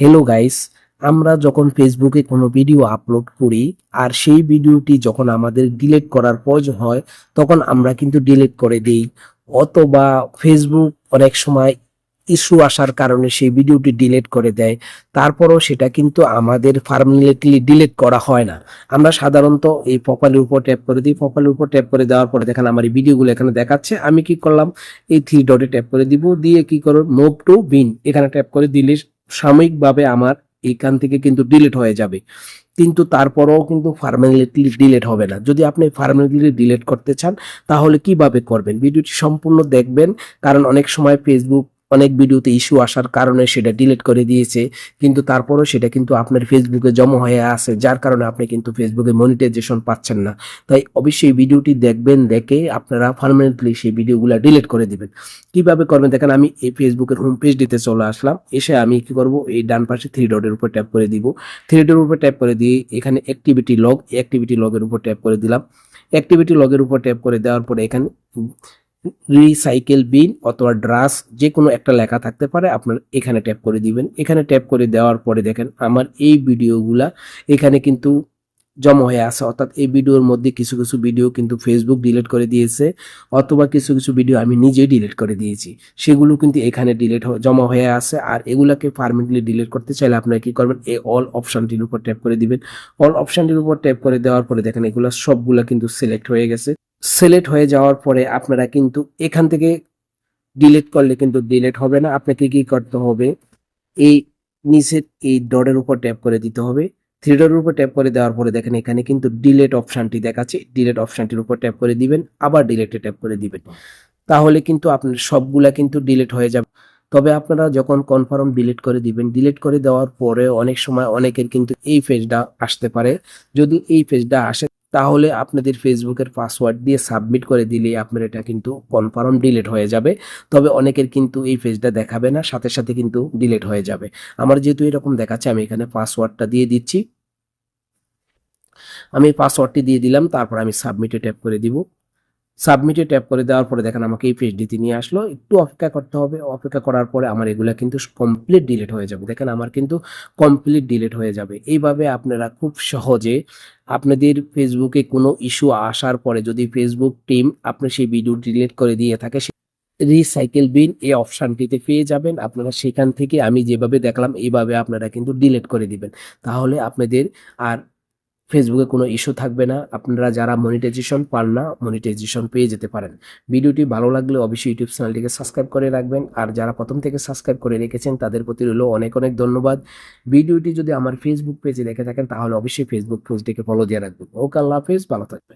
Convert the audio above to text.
Hello guys আমরা যখন ফেসবুকে কোনো ভিডিও আপলোড করি, আর সেই ভিডিওটি যখন আমাদের ডিলিট করার প্রয়োজন হয়, তখন আমরা কিন্তু ডিলিট করে দিই। অথবা ফেসবুক অনেক সময় ইস্যু আসার কারণে সেই ভিডিওটি ডিলিট করে দেয়। তারপরও সেটা কিন্তু আমাদের পারমানেন্টলি ডিলিট করা হয় না। আমরা সাধারণত এই প্রোফাইলের উপর ট্যাপ করে দিই। প্রোফাইলের উপর ট্যাপ করে দেওয়ার পরে দেখেন আমার এই ভিডিওগুলো এখানে দেখাচ্ছে। আমি কি করলাম? এই থ্রি ডটে ট্যাপ করে দিব। দিয়ে কি করব মুভ টু বিন এখানে ট্যাপ করে দিলে সাময়িকভাবে আমার এখান থেকে কিন্তু ডিলিট হয়ে যাবে। কিন্তু তারপরেও কিন্তু ফার্মালিটি ডিলেট হবে না। যদি আপনি ফার্মালিটি ডিলেট করতে চান, তাহলে কীভাবে করবেন? ভিডিওটি সম্পূর্ণ দেখবেন, কারণ অনেক সময় ফেসবুক অনেক ভিডিওতে ইস্যু আসার কারণে সেটা ডিলিট করে দিয়েছে, কিন্তু তারপরেও সেটা কিন্তু আপনার ফেসবুকে জমা হয়ে আছে, যার কারণে আপনি কিন্তু ফেসবুকে মনিটাইজেশন পাচ্ছেন না। তাই অবশ্যই ভিডিওটি দেখবেন, দেখে আপনারা পার্মানেন্টলি সেই ভিডিওগুলো ডিলিট করে দিবেন। কীভাবে করবেন? দেখেন, আমি এই ফেসবুকের হোম পেজ দিতে চলে আসলাম। এসে আমি কি করব? এই ডান পাশে থ্রি ডটের উপর ট্যাপ করে দিব। থ্রি ডটের উপর ট্যাপ করে দিয়ে এখানে অ্যাক্টিভিটি লগ অ্যাক্টিভিটি লগের উপর ট্যাপ করে দিলাম। অ্যাক্টিভিটি লগের উপর ট্যাপ করে দেওয়ার পরে এখানে রিসাইকেল বিন অথবা ড্রাস যে কোনো একটা লেখা থাকতে পারে, আপনার এখানে ট্যাপ করে দিবেন। এখানে ট্যাপ করে দেওয়ার পরে দেখেন, আমার এই ভিডিওগুলা এখানে কিন্তু জমা হয়ে আছে। অর্থাৎ এই ভিডিওর মধ্যে কিছু কিছু ভিডিও কিন্তু ফেসবুক ডিলিট করে দিয়েছে, অথবা কিছু কিছু ভিডিও আমি নিজেই ডিলিট করে দিয়েছি। সেগুলো কিন্তু এখানে ডিলিট জমা হয়ে আছে। আর এগুলাকে পারমানেন্টলি ডিলিট করতে চাইলে আপনারা কি করবেন? এই অল অপশনটির উপর ট্যাপ করে দিবেন। অল অপশনটির উপর ট্যাপ করে দেওয়ার পরে দেখেন, এগুলো সবগুলা কিন্তু সিলেক্ট হয়ে গেছে। সিলেক্ট হয়ে যাওয়ার পরে আপনারা কিন্তু এখান থেকে ডিলিট করলে কিন্তু ডিলিট হবে না। আপনাকে কি করতে হবে? এই নিচের এই ডটের উপর ট্যাপ করে দিতে হবে। থ্রি ডটের উপর ট্যাপ করে দেওয়ার পরে দেখেন এখানে কিন্তু ডিলেট অপশনটি দেখাচ্ছে। ডিলেট অপশনটির উপর ট্যাপ করে দিবেন, আবার ডিলেটে ট্যাপ করে দিবেন। তাহলে কিন্তু আপনার সবগুলা কিন্তু ডিলিট হয়ে যাবে। তবে আপনারা যখন কনফার্ম ডিলিট করে দিবেন ডিলিট করে দেওয়ার পরে অনেক সময় অনেকের কিন্তু এই পেজটা আসতে পারে। যদি এই পেজটা আসে তাহলে আপনাদের ফেসবুকের পাসওয়ার্ড দিয়ে সাবমিট করে দিলে আপনার এটা কিন্তু কনফার্ম ডিলিট হয়ে যাবে। তবে অনেকের কিন্তু এই পেজটা দেখাবে না, সাথে সাথে কিন্তু ডিলিট হয়ে যাবে। আমার যেহেতু এরকম দেখাচ্ছে, আমি এখানে পাসওয়ার্ডটা দিয়ে দিচ্ছি। আমি পাসওয়ার্ডটি দিয়ে দিলাম, তারপর আমি সাবমিটে ট্যাপ করে দিব। সাবমিটে ট্যাপ করে দেওয়ার পরে দেখেন আমাকে এই পেজটিতে নিয়ে আসলো। একটু অপেক্ষা করতে হবে। অপেক্ষা করার পরে আমার এগুলা কিন্তু কমপ্লিট ডিলিট হয়ে যাবে। দেখেন আমার কিন্তু কমপ্লিট ডিলিট হয়ে যাবে। এইভাবে আপনারা খুব সহজে আপনাদের ফেসবুকে কোনো ইস্যু আসার পরে যদি ফেসবুক টিম আপনি সেই ভিডিও ডিলিট করে দিয়ে থাকে রিসাইকেল বিন এই অপশানটিতে পেয়ে যাবেন। আপনারা সেখান থেকে আমি যেভাবে দেখলাম, এইভাবে আপনারা কিন্তু ডিলিট করে দিবেন। তাহলে আপনাদের আর ফেসবুকে কোনো ইস্যু থাকবে না। আপনারা যারা মনিটাইজেশন পান না মনিটাইজেশন পেয়ে যেতে পারেন। ভিডিওটি ভালো লাগলে অবশ্যই ইউটিউব চ্যানেলটিকে সাবস্ক্রাইব করে রাখবেন। আর যারা প্রথম থেকে সাবস্ক্রাইব করে রেখেছেন, তাদের প্রতি রইল অনেক অনেক ধন্যবাদ। ভিডিওটি যদি আমার ফেসবুক পেজে দেখে থাকেন, তাহলে অবশ্যই ফেসবুক পেজটিকে ফলো দিয়ে রাখবেন। ওকে, আল্লাহ হাফেজ, ভালো থাকবেন।